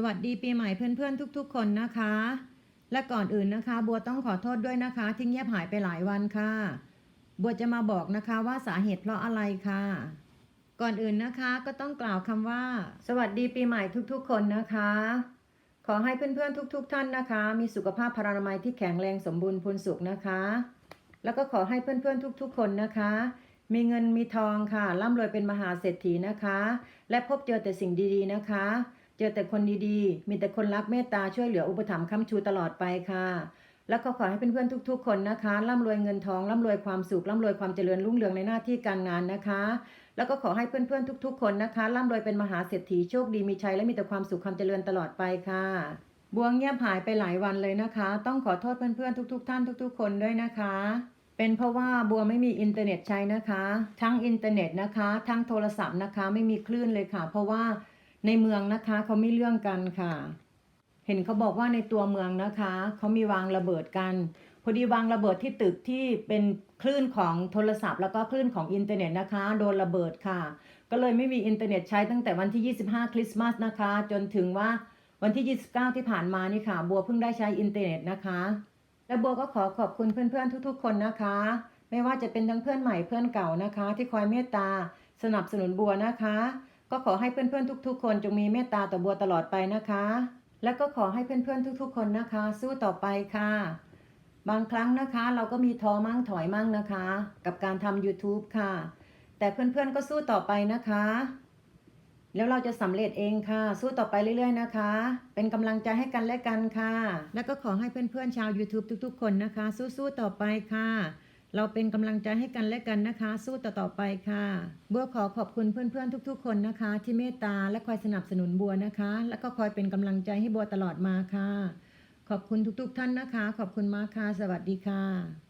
สวัสดีปีใหม่เพื่อนๆทุก ๆ คนนะคะ และก่อนอื่นนะคะ บัวต้องขอโทษด้วยนะคะ ที่เงียบหายไปหลายวันค่ะ บัวจะมาบอกนะคะว่าสาเหตุเพราะอะไรค่ะ ก่อนอื่นนะคะก็ต้องกล่าวคำว่า สวัสดีปีใหม่ทุกๆ คนนะคะ ขอให้เพื่อนๆทุก ๆ ท่านนะคะ มีสุขภาพพรรณนามัยที่แข็งแรงสมบูรณ์พูนสุขนะคะ แล้วก็ขอให้เพื่อนๆทุก ๆ คนนะคะมีเงินมีทองค่ะร่ำรวยเป็นมหาเศรษฐีนะคะ และพบเจอแต่สิ่งดีๆนะคะ เจอแต่คนดีๆ มีแต่คนรักเมตตาช่วยเหลืออุปถัมภ์ค้ำชูตลอดไปค่ะ แล้วก็ขอให้เพื่อนๆทุก ๆ คนนะคะ ร่ำรวยเงินทอง ร่ำรวยความสุข ร่ำรวยความเจริญรุ่งเรืองในหน้าที่การงานนะคะ แล้วก็ขอให้เพื่อนๆทุก ๆ คนนะคะ ร่ำรวยเป็นมหาเศรษฐีโชคดีมีชัยและมีแต่ความสุขความเจริญตลอดไปค่ะบัวเงียบหายไปหลายวันเลยนะคะ ต้องขอโทษเพื่อนๆทุก ๆ ท่านทุก ๆ คนด้วยนะคะ เป็นเพราะว่าบัวไม่มีอินเทอร์เน็ตใช้นะคะ ทั้งอินเทอร์เน็ตนะคะ ทั้งโทรศัพท์นะคะ ไม่มีคลื่นเลยค่ะ เพราะว่า ในเมืองนะคะเขาไม่เรื่องกันค่ะ เห็นเขาบอกว่าในตัวเมืองนะคะเขามีวางระเบิดกัน พอดีวางระเบิดที่ตึกที่เป็นคลื่นของโทรศัพท์ แล้วก็คลื่นของอินเทอร์เน็ตนะคะ โดนระเบิดค่ะ ก็เลยไม่มีอินเทอร์เน็ตใช้ตั้งแต่วันที่ 25 คริสต์มาสนะคะ จนถึงว่าวันที่ 29 ที่ผ่านมานี่ค่ะ บัวเพิ่งได้ใช้อินเทอร์เน็ตนะคะ และบัวก็ขอขอบคุณเพื่อนๆทุก ๆ คนนะคะ ไม่ว่าจะเป็นทั้งเพื่อนใหม่เพื่อนเก่านะคะ ที่คอยเมตตาสนับสนุนบัวนะคะ ก็ขอให้เพื่อนๆทุก ๆ คนจงมีเมตตาต่อบัวตลอดไปนะคะ และก็ขอให้เพื่อนๆทุก ๆ คนนะคะ สู้ต่อไปค่ะ บางครั้งนะคะเราก็มีท้อมั่งถอยมั่งนะคะ กับการทำ YouTube ค่ะ แต่เพื่อนๆก็สู้ต่อไปนะคะ แล้วเราจะสำเร็จเองค่ะ สู้ต่อไปเรื่อย ๆ นะคะ เป็นกำลังใจให้กันและกันค่ะ แล้วก็ขอให้เพื่อนๆชาว YouTube ทุก ๆ คนนะคะ สู้ๆต่อไปค่ะ เราเป็นกำลังใจให้กันและกันนะคะ สู้ต่อๆไปค่ะ บัวขอขอบคุณเพื่อนๆ ทุก ๆ คนนะคะ ที่เมตตาและคอยสนับสนุนบัวนะคะ และก็คอยเป็นกำลังใจให้บัวตลอดมาค่ะ ขอบคุณทุก ๆ ท่านนะคะ ขอบคุณมากค่ะ สวัสดีค่ะ